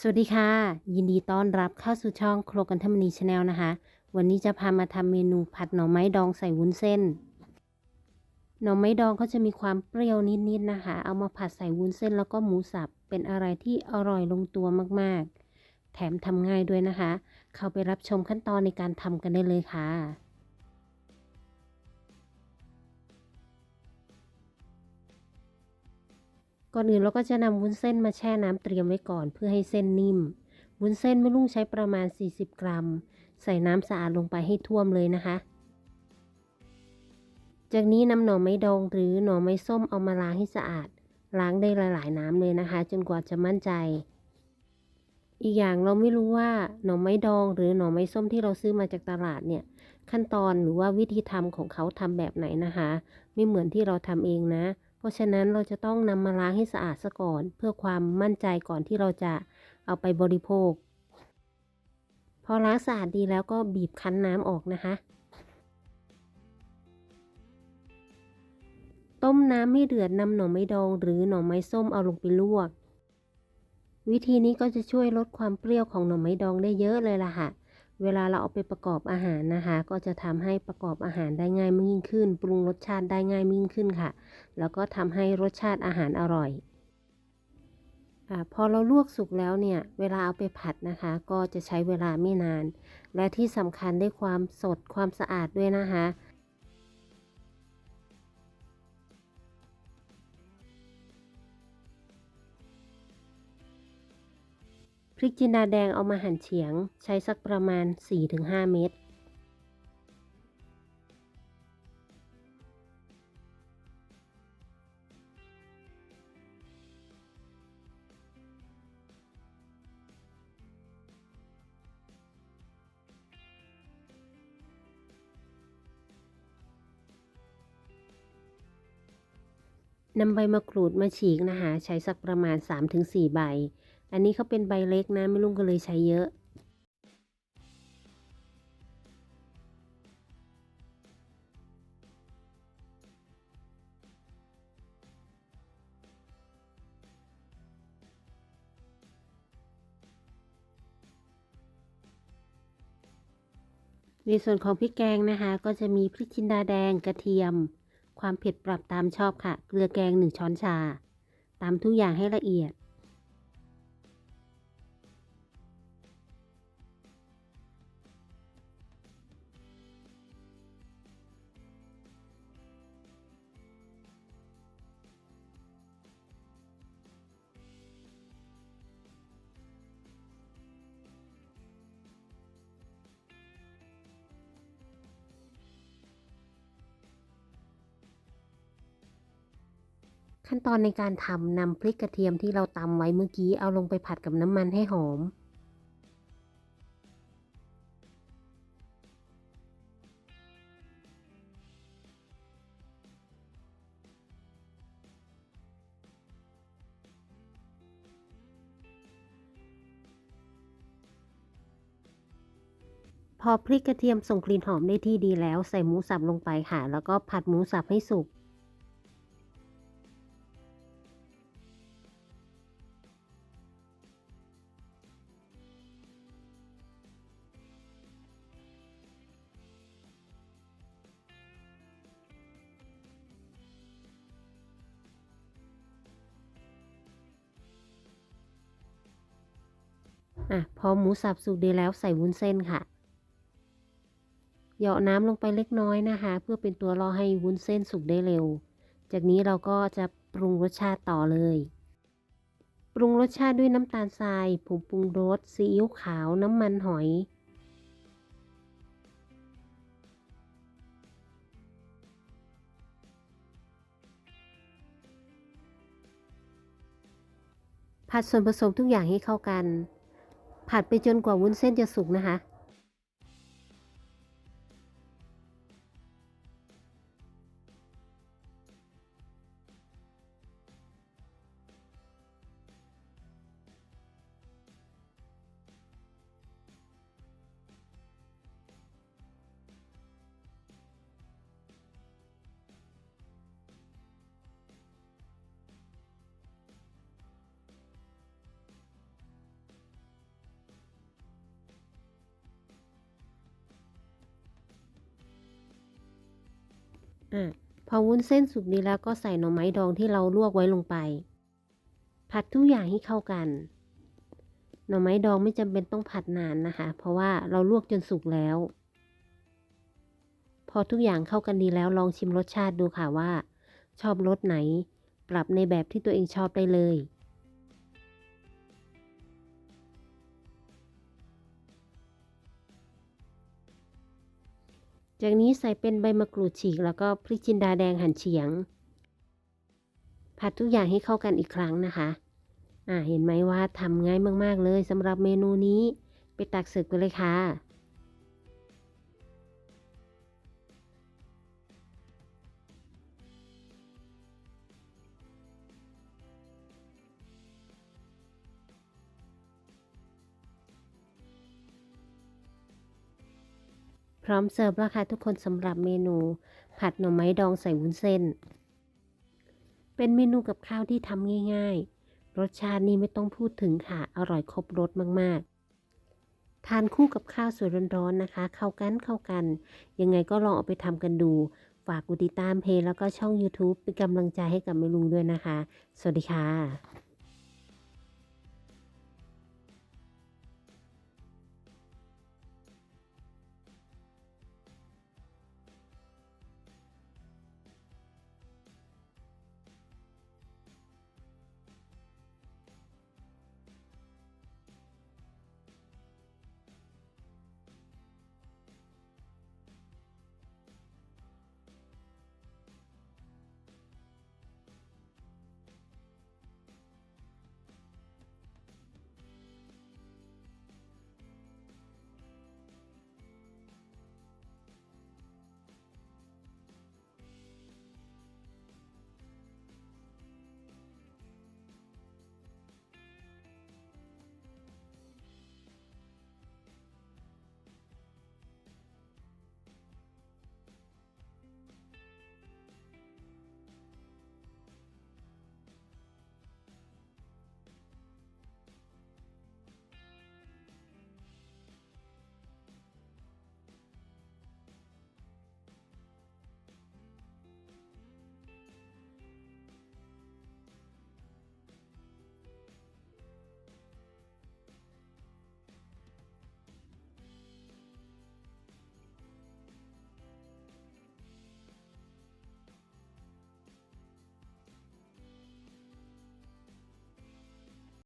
สวัสดีค่ะ ยินดีต้อนรับเข้าสู่ช่องโครกันธรรมนีชาแนลนะคะ วันนี้จะพามาทำเมนูผัดหน่อไม้ดองใส่วุ้นเส้น หน่อไม้ดองเขาจะมีความเปรี้ยวนิดๆนะคะ เอามาผัดใส่วุ้นเส้นแล้วก็หมูสับเป็นอะไรที่อร่อยลงตัวมากๆ แถมทำง่ายด้วยนะคะ เข้าไปรับชมขั้นตอนในการทำกันได้เลยค่ะ ก่อนอื่นเราก็จะนำวุ้นเส้นมาแช่น้ำเตรียมไว้ก่อน เพื่อให้เส้นนิ่ม วุ้นเส้นไม่ลุ่งใช้ประมาณ 40 กรัม ใส่น้ำสะอาดลงไปให้ท่วมเลยนะคะ จากนี้นำหน่อไม้ดองหรือหน่อไม้ส้มเอามาล้างให้สะอาด ล้างได้หลายๆ น้ำเลยนะคะ จนกว่าจะมั่นใจ อีกอย่างเราไม่รู้ว่าหน่อไม้ดองหรือหน่อไม้ส้มที่เราซื้อมาจากตลาดเนี่ยขั้นตอนหรือว่าวิธีทำของเขาทำแบบไหนนะคะ ไม่เหมือนที่เราทำเองนะ เพราะฉะนั้นเราจะต้องนำมาล้างให้สะอาดซะก่อน เพื่อความมั่นใจก่อนที่เราจะเอาไปบริโภค พอล้างสะอาดดีแล้วก็บีบคั้นน้ำออกนะคะ ต้มน้ำให้เดือดนำหน่อไม้ดอง หรือหน่อไม้ส้มเอาลงไปลวก วิธีนี้ก็จะช่วยลดความเปรี้ยวของหน่อไม้ดองได้เยอะเลยล่ะค่ะ เวลาเราเอาไปประกอบอาหารนะคะ ก็จะทำให้ประกอบอาหารได้ง่ายยิ่งขึ้น ปรุงรสชาติได้ง่ายยิ่งขึ้นค่ะ แล้วก็ทำให้รสชาติอาหารอร่อยอาพอเราลวกสุกแล้วเนี่ยเวลาเอาไปผัดนะคะ ก็จะใช้เวลาไม่นาน และที่สำคัญได้ความสดความสะอาดด้วยนะคะ พริกจินดาแดงเอามาหั่นเฉียง ใช้สักประมาณ 4-5 เม็ดนำใบมะกรูดมาฉีกนะคะ ใช้สักประมาณ 3-4 ใบ อันนี้เขาเป็นใบเล็กนะไม่ลุงก็เลยใช้เยอะในส่วนของพริกแกงนะคะ ก็จะมีพริกจินดาแดงกระเทียม ความเผ็ดปรับตามชอบค่ะ เกลือแกง 1 ช้อนชา ตามทุกอย่างให้ละเอียด ขั้นตอนในการทำนำพริกกระเทียมที่เราตำไว้เมื่อกี้เอาลงไปผัดกับน้ำมันให้หอม พอพริกกระเทียมส่งกลิ่นหอมได้ที่ดีแล้วใส่หมูสับลงไปค่ะ แล้วก็ผัดหมูสับให้สุก อะพอหมูสับสุกดีแล้วใส่วุ้นเส้นค่ะ เหยาะน้ำลงไปเล็กน้อยนะคะ เพื่อเป็นตัวรอให้วุ้นเส้นสุกได้เร็ว จากนี้เราก็จะปรุงรสชาติต่อเลย ปรุงรสชาติด้วยน้ำตาลทรายผงปรุงรสซีอิ๊วขาวน้ำมันหอยผัดส่วนผสมทุกอย่างให้เข้ากัน ผัดไปจนกว่าวุ้นเส้นจะสุกนะคะ อะพอวุ้นเส้นสุกดีแล้วก็ใส่หน่อไม้ดองที่เราลวกไว้ลงไป ผัดทุกอย่างให้เข้ากัน หน่อไม้ดองไม่จำเป็นต้องผัดนานนะคะ เพราะว่าเราลวกจนสุกแล้ว พอทุกอย่างเข้ากันดีแล้วลองชิมรสชาติดูค่ะว่า ชอบรสไหน ปรับในแบบที่ตัวเองชอบได้เลย จากนี้ใส่เป็นใบมะกรูดฉีก แล้วก็พริกจินดาแดงหั่นเฉียง ผัดทุกอย่างให้เข้ากันอีกครั้งนะคะ อ่าเห็นไหมว่าทำง่ายมากๆเลยสำหรับเมนูนี้ ไปตักเสิร์ฟกันเลยค่ะ พร้อมเสิร์ฟแล้วค่ะทุกคนสำหรับเมนูผัดหน่อไม้ดองใส่วุ้นเส้น เป็นเมนูกับข้าวที่ทำง่าย ๆ รสชาตินี่ไม่ต้องพูดถึงค่ะ อร่อยครบรสมากๆ ทานคู่กับข้าวสวยร้อนๆนะคะ เข้ากันเข้ากัน ยังไงก็ลองเอาไปทำกันดู ฝากกดติดตามเพจแล้วก็ช่อง YouTube เป็นกำลังใจให้กับแม่ลุงด้วยนะคะ สวัสดีค่ะ